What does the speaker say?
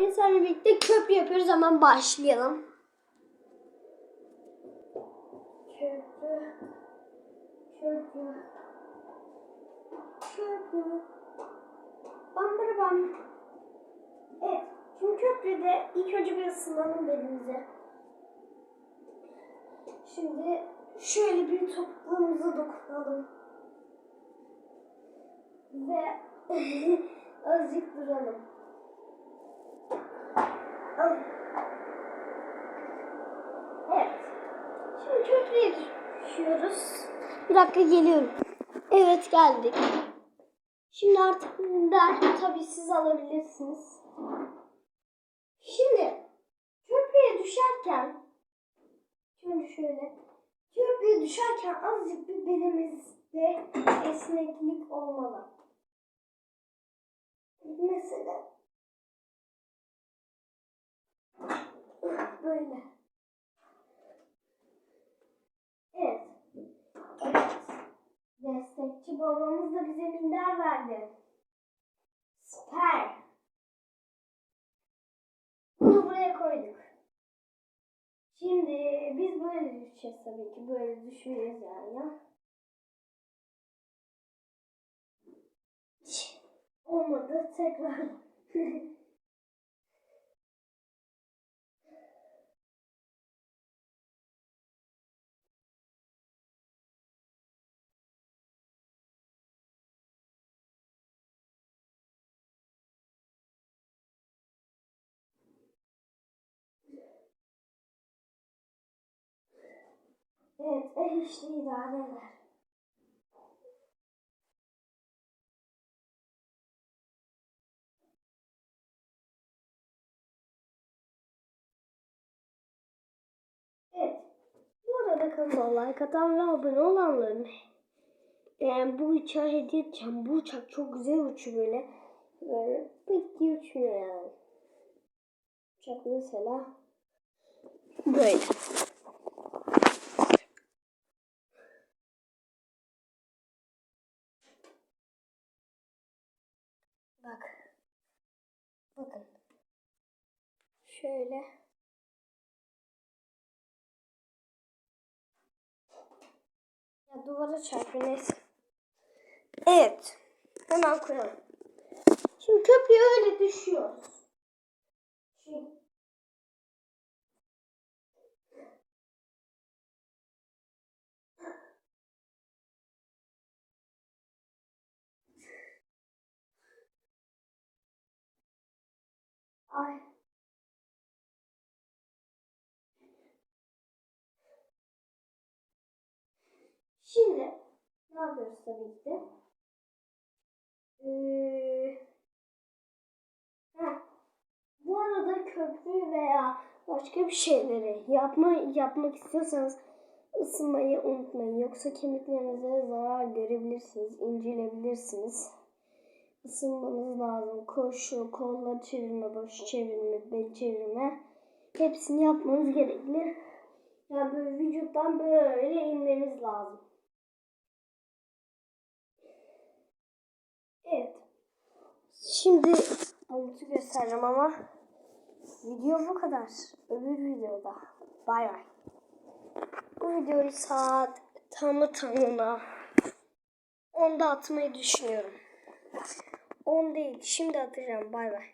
Seninle birlikte köprü yapıyoruz. Hemen başlayalım. Köprü. Köprü. Köprü. Bam bam bam. Evet. Şimdi köprüde ilk önce bir ısınalım belimize. Şimdi şöyle bir topuğumuza dokunalım. Ve azıcık duralım. Al. Evet. Şimdi köprüye düşüyoruz. Bir dakika geliyorum. Evet geldik. Şimdi artık der tabii siz alabilirsiniz. Şimdi köprüye düşerken şöyle şöyle köprüye düşerken azıcık bir belimizde esneklik olmalı. Mesela böyle. Evet. Evet. Babamız da bize minder verdi. Süper. Bunu buraya koyduk. Şimdi biz böyle düşeceğiz tabii ki. Böyle düşmeyeceğiz yani Olmadı. Tekrar. evet. Eh işte idare eder. Evet. Bu arada kanalıma like atan ve abone olanların yani bu uçağı hediye edeceğim. Bu uçak çok güzel uçuyor böyle. Böyle pıt diye uçmuyor yani. Uçak mesela böyle. Bak. Bakın. Şöyle. Ya duvara çarpıyor neyse. Evet. Hemen koyalım. Şimdi köprüye öyle düşüyoruz. Şimdi ne yapıyoruz tabii ki? Ee. Bu arada köprü veya başka bir şeyleri yapma, yapmak istiyorsanız ısınmayı unutmayın. Yoksa kemiklerinize zarar görebilirsiniz, incilebilirsiniz. Isınmanız lazım. Koşu, kolları çevirme, başı çevirme, bel çevirme. Hepsini yapmanız gerekli. Yani böyle vücuttan böyle inmeniz lazım. Evet. Şimdi amutu göstereceğim ama video bu kadar. Öbür videoda. Bay bay. Bu videoyu saat tamı tamına 10'da atmayı düşünüyorum. 10 değil. Şimdi atacağım. Bay bay.